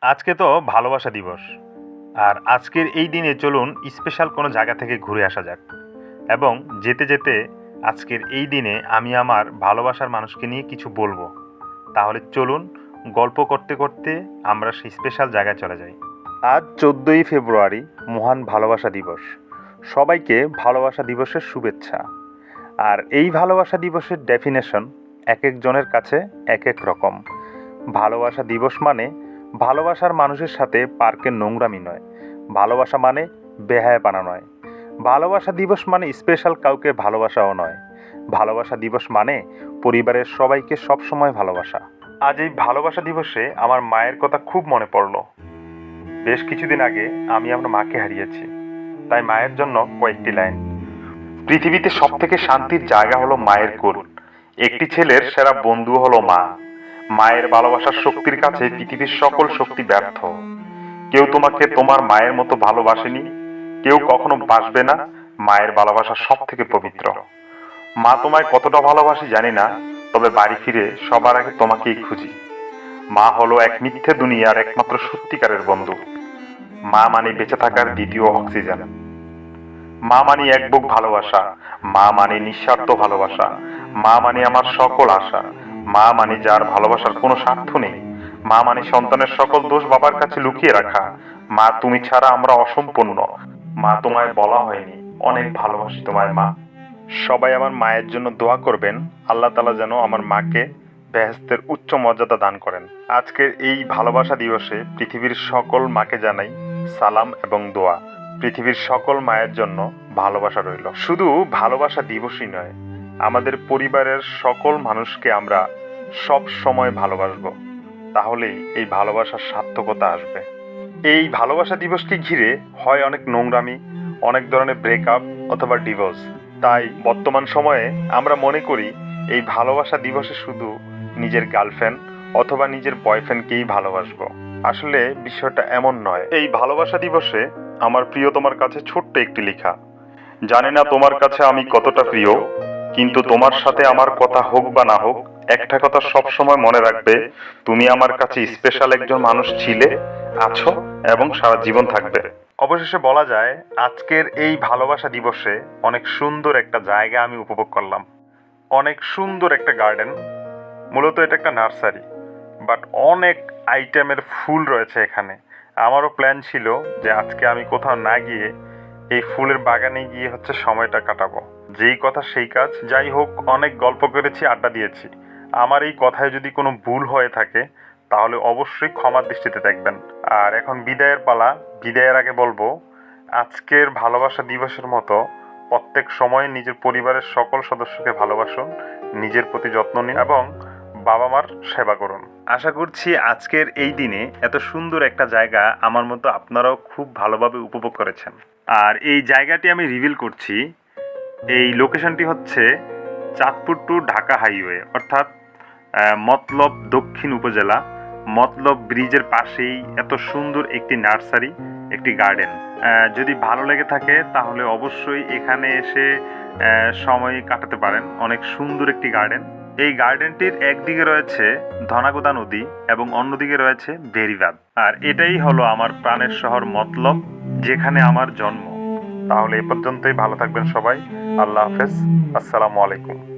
আজকে তো ভালোবাসা দিবস। আর আজকের এই দিনে চলুন স্পেশাল কোনো জায়গা থেকে ঘুরে আসা যাক। এবং যেতে যেতে আজকের এই দিনে আমি আমার ভালোবাসার মানুষকে নিয়ে কিছু বলব। তাহলে চলুন গল্প করতে করতে আমরা সেই স্পেশাল জায়গায় চলে যাই। আজ চোদ্দোই ফেব্রুয়ারি, মহান ভালোবাসা দিবস। সবাইকে ভালোবাসা দিবসের শুভেচ্ছা। আর এই ভালোবাসা দিবসের ডেফিনেশন এক একজনের কাছে এক এক রকম। ভালোবাসা দিবস মানে ভালোবাসার মানুষের সাথে পার্কের নোংরামি নয়। ভালোবাসা মানে বেহায়াপানা নয়। ভালোবাসা দিবস মানে স্পেশাল কাউকে ভালোবাসাও নয়। ভালোবাসা দিবস মানে পরিবারের সবাইকে সবসময় ভালোবাসা। আজ এই ভালোবাসা দিবসে আমার মায়ের কথা খুব মনে পড়ল। বেশ কিছুদিন আগে আমি আমার মাকে হারিয়েছি। তাই মায়ের জন্য কয়েকটি লাইন। পৃথিবীতে সব থেকে শান্তির জায়গা হলো মায়ের কোল। একটি ছেলের সেরা বন্ধু হলো মা। মায়ের ভালোবাসার শক্তির কাছে পৃথিবীর সকল শক্তি ব্যর্থ। কেউ তোমাকে তোমার মায়ের মতো ভালোবাসেনি, কেউ কখনো বাসবে না, মায়ের ভালোবাসা সব থেকে পবিত্র। মা তোমায় কতটা ভালোবাসি জানি না, তবে বাড়ি ফিরে সবার আগে তোমাকেই খুঁজি। মা হলো এক মিথ্যে দুনিয়ার একমাত্র সত্যিকারের বন্ধু। মা মানে বেঁচে থাকার দ্বিতীয় অক্সিজেন। মা মানে এক বুক ভালোবাসা। মা মানে নিঃস্বার্থ ভালোবাসা। মা মানে আমার সকল আশা। মা মানে যার ভালোবাসার কোনো স্বার্থ নেই। মা মানে সন্তানের সকল দোষ বাবার কাছে লুকিয়ে রাখা। মা তুমি ছাড়া আমরা অসম্পূর্ণ। মা তোমায় বলা হয়নি। অনেক ভালোবাসি তোমায় মা। সবাই আমার মায়ের জন্য দোয়া করবেন। আল্লাহ তালা যেন আমার মাকে বেহেস্তের উচ্চ মর্যাদা দান করেন। আজকের এই ভালোবাসা দিবসে পৃথিবীর সকল মাকে জানাই সালাম এবং দোয়া। পৃথিবীর সকল মায়ের জন্য ভালোবাসা রইল। শুধু ভালোবাসা দিবসই নয় আমাদের পরিবারের সকল মানুষকে আমরা সব সময় ভালোবাসবো। তাহলেই এই ভালোবাসার সার্থকতা আসবে। এই ভালোবাসা দিবসকে ঘিরে হয় অনেক নোংরামি, অনেক ধরনের ব্রেকআপ অথবা ডিভোর্স তাই বর্তমান সময়ে আমরা মনে করি এই ভালোবাসা দিবসে শুধু নিজের গার্লফ্রেন্ড অথবা নিজের বয়ফ্রেন্ডকেই ভালোবাসবো। আসলে বিষয়টা এমন নয়। এই ভালোবাসা দিবসে আমার প্রিয় তোমার কাছে ছোট্ট একটি লেখা। জানি না তোমার কাছে আমি কতটা প্রিয়। কিন্তু তোমার সাথে আমার কথা হোক বা না হোক, একটা কথা সব সময় মনে রাখবে, তুমি আমার কাছে স্পেশাল একজন মানুষ ছিলে, আছো এবং সারা জীবন থাকবে। অবশেষে বলা যায়, আজকের এই ভালোবাসা দিবসে অনেক সুন্দর একটা জায়গা আমি উপভোগ করলাম। অনেক সুন্দর একটা গার্ডেন মূলত এটা একটা নার্সারি বাট অনেক আইটেমের ফুল রয়েছে এখানে। আমারও প্ল্যান ছিল যে আজকে আমি কোথাও না গিয়ে এই ফুলের বাগানে গিয়ে হচ্ছে সময়টা কাটাবো। যেই কথা সেই কাজ, যাই হোক, অনেক গল্প করেছি, আড্ডা দিয়েছি। আমার এই কথায় যদি কোনো ভুল হয়ে থাকে, তাহলে অবশ্যই ক্ষমার দৃষ্টিতে দেখবেন। আর এখন বিদায়ের পালা। বিদায়ের আগে বলব, আজকের ভালোবাসা দিবসের মতো প্রত্যেক সময় নিজের পরিবারের সকল সদস্যকে ভালোবাসুন, নিজের প্রতি যত্ন নিন এবং বাবা মার সেবা করুন। আশা করছি আজকের এই দিনে এত সুন্দর একটা জায়গা আমার মতো আপনারাও খুব ভালোভাবে উপভোগ করেছেন। আর এই জায়গাটি আমি রিভিল করছি এই লোকেশনটি হচ্ছে চাঁদপুর টু ঢাকা হাইওয়ে অর্থাৎ মতলব দক্ষিণ উপজেলা। মতলব ব্রিজের পাশেই এত সুন্দর একটি নার্সারি, একটি গার্ডেন যদি ভালো লেগে থাকে তাহলে অবশ্যই এখানে এসে সময় কাটাতে পারেন। অনেক সুন্দর একটি গার্ডেন এই গার্ডেনটির একদিকে রয়েছে ধনাগোদা নদী এবং অন্যদিকে রয়েছে বেরিবাদ আর এটাই হলো আমার প্রাণের শহর মতলব, যেখানে আমার জন্ম। তাহলে এ পর্যন্তই। ভালো থাকবেন সবাই। আল্লাহ হাফেজ। আসসালামু আলাইকুম।